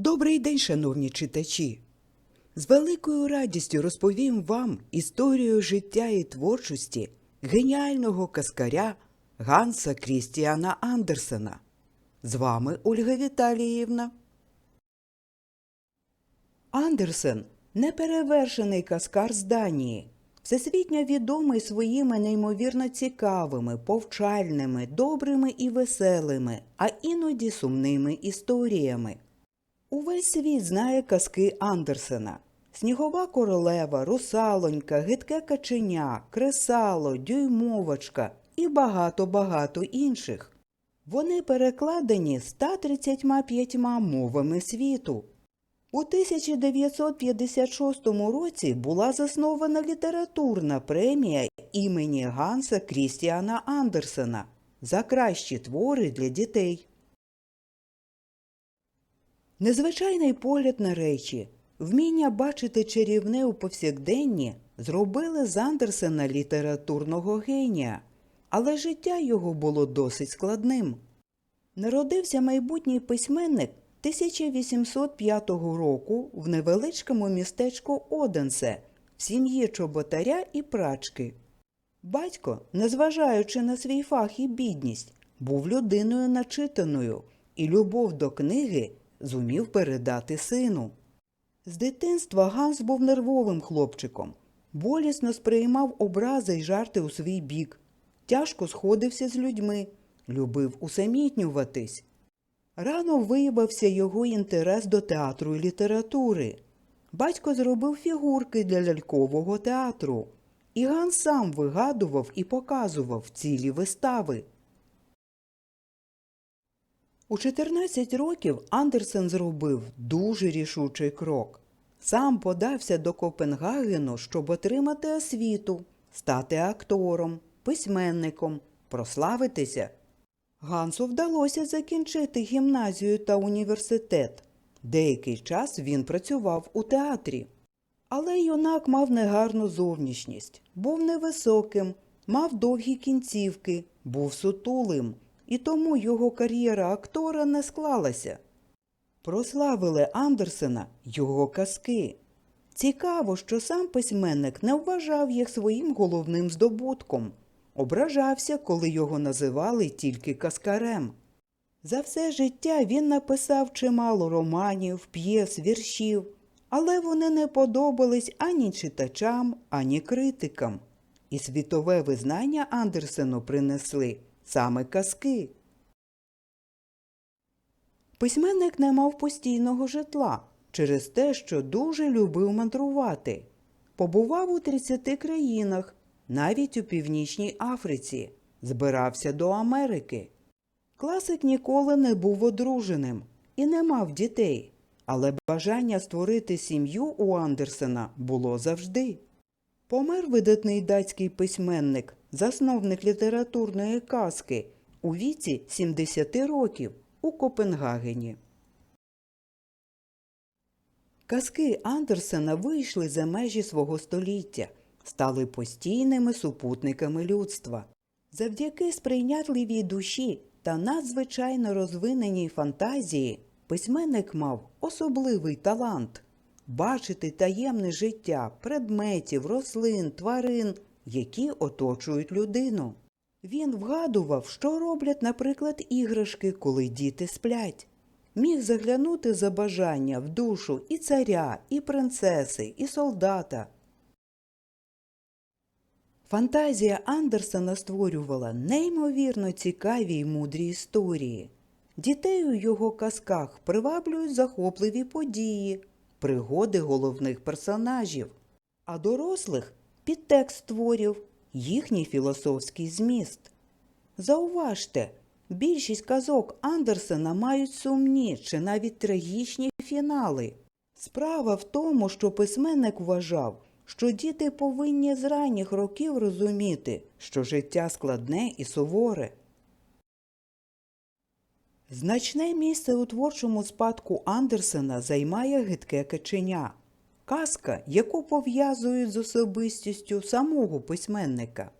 Добрий день, шановні читачі! З великою радістю розповім вам історію життя і творчості геніального каскаря Ганса Крістіана Андерсена. З вами Ольга Віталіївна. Андерсен неперевершений каскар з Данії, всесвітньо відомий своїми неймовірно цікавими, повчальними, добрими і веселими, а іноді сумними історіями. Увесь світ знає казки Андерсена. Снігова королева, русалонька, гидке каченя, кресало, дюймовочка і багато-багато інших. Вони перекладені 135 мовами світу. У 1956 році була заснована літературна премія імені Ганса Крістіана Андерсена за кращі твори для дітей. Незвичайний погляд на речі, вміння бачити чарівне у повсякденні зробили з Андерсена літературного генія, але життя його було досить складним. Народився майбутній письменник 1805 року в невеличкому містечку Оденсе в сім'ї чоботаря і прачки. Батько, незважаючи на свій фах і бідність, був людиною начитаною і любов до книги зумів передати сину. З дитинства Ганс був нервовим хлопчиком, болісно сприймав образи й жарти у свій бік, тяжко сходився з людьми, любив усамітнюватись. Рано виявився його інтерес до театру і літератури. Батько зробив фігурки для лялькового театру, і Ганс сам вигадував і показував цілі вистави. У 14 років Андерсен зробив дуже рішучий крок. Сам подався до Копенгагену, щоб отримати освіту, стати актором, письменником, прославитися. Гансу вдалося закінчити гімназію та університет. Деякий час він працював у театрі. Але юнак мав негарну зовнішність, був невисоким, мав довгі кінцівки, був сутулим, і тому його кар'єра актора не склалася. Прославили Андерсена його казки. Цікаво, що сам письменник не вважав їх своїм головним здобутком, ображався, коли його називали тільки каскарем. За все життя він написав чимало романів, п'єс, віршів, але вони не подобались ані читачам, ані критикам. І світове визнання Андерсену принесли саме казки. Письменник не мав постійного житла через те, що дуже любив мандрувати. Побував у 30 країнах, навіть у Північній Африці, збирався до Америки. Класик ніколи не був одруженим і не мав дітей, але бажання створити сім'ю у Андерсена було завжди. Помер видатний датський письменник, засновник літературної казки у віці 70 років у Копенгагені. Казки Андерсена вийшли за межі свого століття, стали постійними супутниками людства. Завдяки сприйнятливій душі та надзвичайно розвиненій фантазії письменник мав особливий талант бачити таємне життя предметів, рослин, тварин, які оточують людину. Він вгадував, що роблять, наприклад, іграшки, коли діти сплять. Міг заглянути за бажання в душу і царя, і принцеси, і солдата. Фантазія Андерсена створювала неймовірно цікаві й мудрі історії. Дітей у його казках приваблюють захопливі події, пригоди головних персонажів, а дорослих підтекст творів, їхній філософський зміст. Зауважте, більшість казок Андерсена мають сумні чи навіть трагічні фінали. Справа в тому, що письменник вважав, що діти повинні з ранніх років розуміти, що життя складне і суворе. Значне місце у творчому спадку Андерсена займає гидке каченя, казка, яку пов'язують з особистістю самого письменника.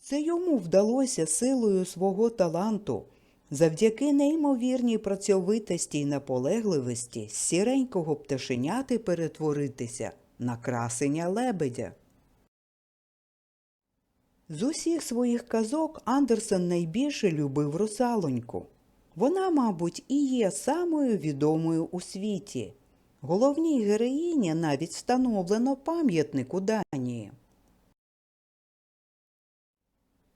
Це йому вдалося силою свого таланту Завдяки неймовірній працьовитості й наполегливості з сіренького пташеняти перетворитися на красення лебедя. З усіх своїх казок Андерсен найбільше любив русалоньку. Вона, мабуть, і є самою відомою у світі. Головній героїні навіть встановлено пам'ятник у Данії.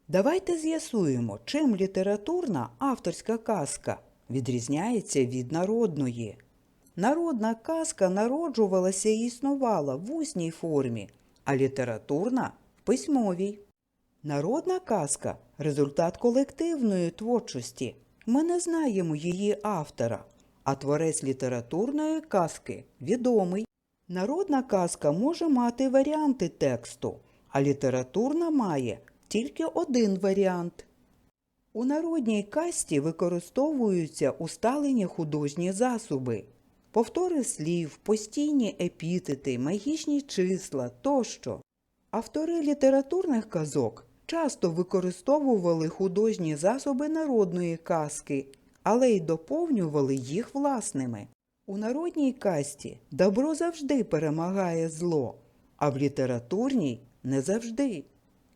Давайте з'ясуємо, чим літературна авторська казка відрізняється від народної. Народна казка народжувалася і існувала в усній формі, а літературна в письмовій. Народна казка результат колективної творчості. Ми не знаємо її автора, а творець літературної казки відомий. Народна казка може мати варіанти тексту, а літературна має тільки один варіант. У народній касті використовуються усталені художні засоби, повтори слів, постійні епітети, магічні числа тощо. Автори літературних казок часто використовували художні засоби народної казки, але й доповнювали їх власними. У народній касті добро завжди перемагає зло, а в літературній не завжди.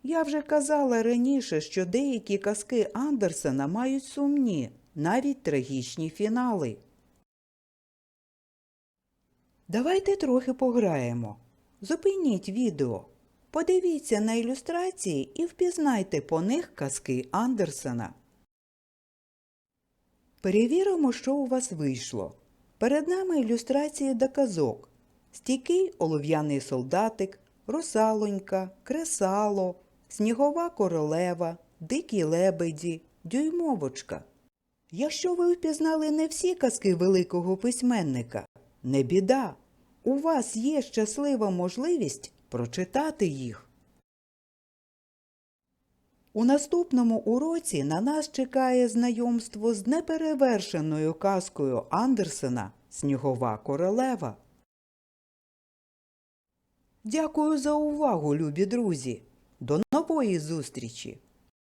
Я вже казала раніше, що деякі казки Андерсена мають сумні, навіть трагічні фінали. Давайте трохи пограємо. Зупиніть відео. Подивіться на ілюстрації і впізнайте по них казки Андерсена. Перевіримо, що у вас вийшло. Перед нами ілюстрації до казок. Стійкий олов'яний солдатик, русалонька, кресало, снігова королева, дикі лебеді, дюймовочка. Якщо ви впізнали не всі казки великого письменника, не біда. У вас є щаслива можливість прочитати їх. У наступному уроці на нас чекає знайомство з неперевершеною казкою Андерсена Снігова королева. Дякую за увагу, любі друзі. До нової зустрічі!